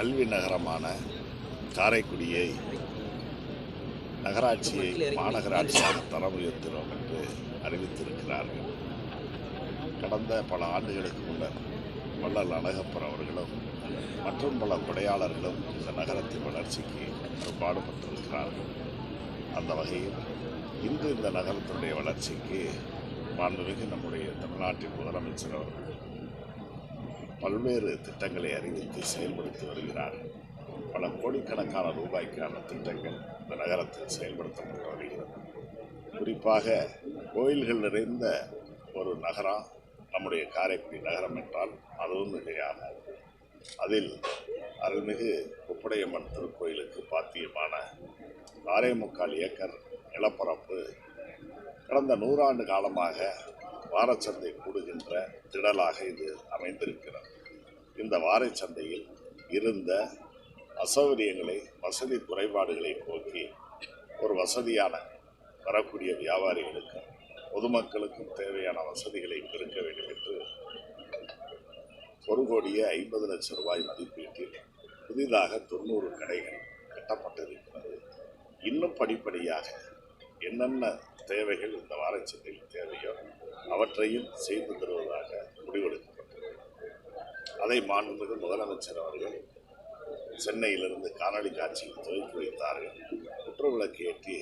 கல்வி நகரமான காரைக்குடியை நகராட்சியை மாநகராட்சியாக தரம் உயர்த்துகிறோம் என்று அறிவித்திருக்கிறார்கள். கடந்த பல ஆண்டுகளுக்கு முன்னர் வள்ளல் அழகப்பர் அவர்களும் மற்றும் பல கொடையாளர்களும் இந்த நகரத்தின் வளர்ச்சிக்கு பாடுபட்டிருக்கிறார்கள். அந்த வகையில் இன்று இந்த நகரத்தினுடைய வளர்ச்சிக்கு மாண்புமிகு நம்முடைய தமிழ்நாட்டின் முதலமைச்சர் அவர்கள் பல்வேறு திட்டங்களை அறிவித்து செயல்படுத்தி வருகிறார். பல கோடிக்கணக்கான ரூபாய்க்கான திட்டங்கள் இந்த நகரத்தில் செயல்படுத்தப்பட்டு வருகிறது. குறிப்பாக கோயில்கள் நிறைந்த ஒரு நகரம் நம்முடைய காரைக்குடி நகரம் என்றால் அதுவும் மிகையாகும் அதில் அருள்மிகு குப்படையம்மன் திருக்கோயிலுக்கு பாத்தியமான ஆறே முக்கால் ஏக்கர் நிலப்பரப்பு கடந்த நூறாண்டு காலமாக வாரச்சந்தை கூடுகின்ற திடலாக இது அமைந்திருக்கிறது. இந்த வாரச்சந்தையில் இருந்த அசௌகரியங்களை வசதி குறைபாடுகளை போக்கி ஒரு வசதியான வரக்கூடிய வியாபாரிகளுக்கும் பொதுமக்களுக்கும் தேவையான வசதிகளை பெருக்க வேண்டும் என்று ஒரு கோடியே ஐம்பது லட்சம் ரூபாய் மதிப்பீட்டில் புதிதாக தொண்ணூறு கடைகள் கட்டப்பட்டிருக்கிறது. இன்னும் படிப்படியாக என்னென்ன தேவைகள் இந்த வாரச்சந்தையில் தேவையோ அவற்றையும் செய்து தருவதாக முடிவெடுக்கப்பட்டது. அதை மாண்புமிகு முதலமைச்சர் அவர்கள் சென்னையிலிருந்து காணொலி காட்சியில் துவக்கி வைத்தார்கள். குற்றவிளக்கு ஏற்றி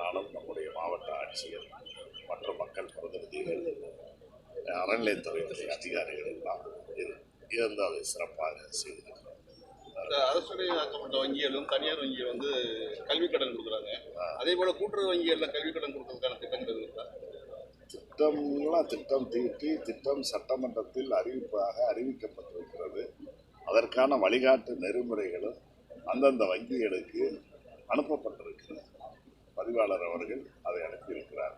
நானும் நம்முடைய மாவட்ட ஆட்சியர் மற்ற மக்கள் பிரதிநிதிகள் அறநிலையத்துறை அதிகாரிகள் எல்லாம் இருந்து அதை சிறப்பாக செய்திருக்கிறோம். அரசு அரசுடைய வங்கிகளும் தனியார் வங்கி வந்து கல்வி கடன் கொடுக்குறாங்க. அதே போல கூட்டுறவு வங்கிகள்ல கல்வி கடன் கொடுக்கறதுக்கான திட்டங்கள் இருக்கா? திட்டம்லாம் திட்டம் தீட்டி திட்டம் சட்டமன்றத்தில் அறிவிப்பாக அறிவிக்கப்பட்டிருக்கிறது. அதற்கான வழிகாட்டு நெறிமுறைகளும் அந்தந்த வங்கிகளுக்கு அனுப்பப்பட்டிருக்கிறது பதிவாளர் அவர்கள் அதை அனுப்பியிருக்கிறார்.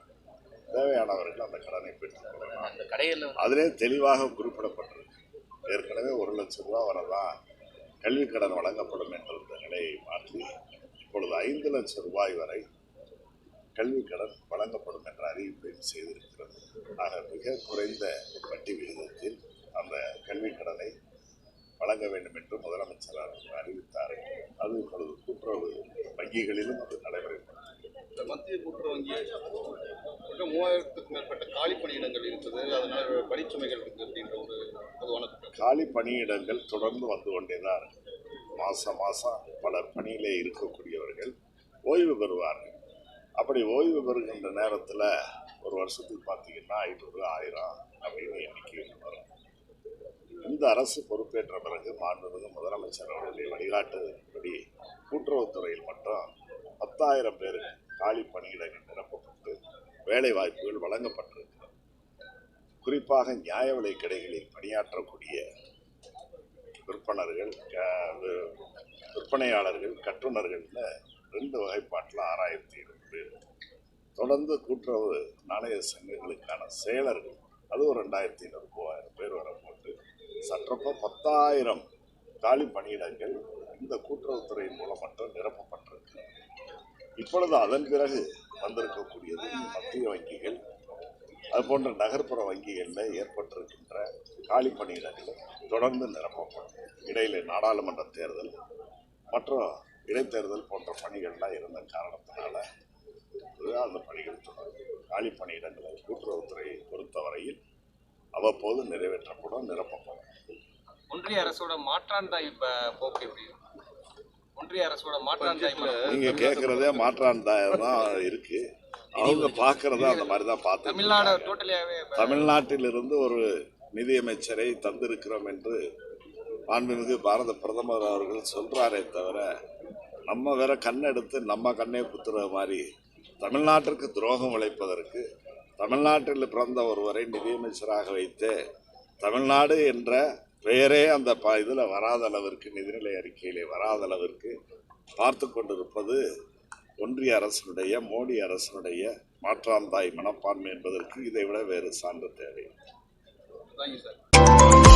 தேவையானவர்கள் அந்த கடனை பெற்றுக்கொள்ளலாம் அந்த கடையில் அதிலே தெளிவாக குறிப்பிடப்பட்டிருக்கு. ஏற்கனவே ஒரு லட்சம் ரூபா வரதான் கல்வி கடன் வழங்கப்படும் என்ற நிலையை மாற்றி இப்பொழுது ஐந்து லட்சம் ரூபாய் வரை கல்வி கடன் வழங்கப்படும் என்ற அறிவிப்பை செய்திருக்கிறது ஆக மிக குறைந்த வட்டி விகிதத்தில் அந்த கல்வி கடனை வழங்க வேண்டும் என்று முதலமைச்சர் அவர்கள் அறிவித்தார்கள் அது இப்பொழுது கூட்டுறவு வங்கிகளிலும் அது இந்த மத்திய கூட்டுறவு வங்கி மூவாயிரத்துக்கு மேற்பட்ட காலி பணியிடங்கள் இருக்குது. அதனால பணிச்சுமைகள் இருக்கு அப்படின்ற ஒரு பொதுவான காலி பணியிடங்கள் தொடர்ந்து வந்து கொண்டே தான் மாதம் மாதம் பலர் பணியிலே இருக்கக்கூடியவர்கள் ஓய்வு பெறுவார்கள். அப்படி ஓய்வு பெறுகின்ற நேரத்தில் ஒரு வருஷத்துக்கு பார்த்தீங்கன்னா ஐநூறு ஆயிரம் அப்படின்னு எண்ணிக்கையில் வரும். இந்த அரசு பொறுப்பேற்ற பிறகு மாண்புமிகு முதலமைச்சர் அவருடைய வழிகாட்டுபடி கூட்டுறவுத்துறையில் மட்டும் பத்தாயிரம் பேர் காலி பணியிடங்கள் நிரப்பப்பட்டு வேலை வாய்ப்புகள் வழங்கப்பட்டிருக்கிறது. குறிப்பாக நியாய விலை கடைகளில் பணியாற்றக்கூடிய விற்பனர்கள் விற்பனையாளர்கள் கட்டுநர்கள்னு ரெண்டு வகைப்பாட்டில் ஆறாயிரத்தி இருபது தொடர்ந்து கூட்டுறவு நாணய சங்கங்களுக்கான செயலர்கள் அது ஒரு ரெண்டாயிரத்தி ஐநூறு மூவாயிரம் பேர் வர போட்டு சற்றப்போ பத்தாயிரம் காலி பணியிடங்கள் இந்த கூட்டுறவுத்துறையின் மூலம் மட்டும் நிரப்பப்பட்டிருக்கு. இப்பொழுது அதன் பிறகு வந்திருக்கக்கூடியது மத்திய வங்கிகள் அது போன்ற நகர்ப்புற வங்கிகளில் ஏற்பட்டிருக்கின்ற காலி பணியிடங்கள் தொடர்ந்து நிரப்பப்படும். இடையில நாடாளுமன்ற தேர்தல் மற்றும் இடைத்தேர்தல் போன்ற பணிகள்லாம் இருந்த காரணத்தினால அந்த பணிகள் தொடரும் காலி பணியிடங்களை கூட்டுறவுத்துறையை பொறுத்தவரையில் அவ்வப்போது நிறைவேற்றப்படும் நிரப்பப்படும். ஒன்றிய அரசோட மாற்றாந்தாய் இப்ப போக்கு எப்படி? ஒன்றிய அரசோட மாற்றாந்தாய். நீங்க கேட்கறதே மாற்றாந்தாயம் தான் இருக்கு. அவங்க பார்க்கறத அந்த மாதிரி தான் பார்த்து தமிழ்நாடு டோட்டலியாவே தமிழ்நாட்டிலிருந்து ஒரு நிதியமைச்சரை தந்திருக்கிறோம் என்று மாண்புமிகு பாரத பிரதமர் அவர்கள் சொல்றாரே தவிர நம்ம வேற கண்ணெடுத்து நம்ம கண்ணே குத்துற மாதிரி தமிழ்நாட்டிற்கு துரோகம் உழைப்பதற்கு தமிழ்நாட்டில் பிறந்த ஒருவரை நிதியமைச்சராக வைத்து தமிழ்நாடு என்ற பெயரே அந்த ப இதில் வராத அளவிற்கு நிதிநிலை அறிக்கையிலே வராத அளவிற்கு பார்த்து கொண்டிருப்பது ஒன்றிய அரசினுடைய மோடி அரசினுடைய மாற்றாந்தாய் மனப்பான்மை என்பதற்கு இதை விட வேறு சான்று தேவை. Thank you sir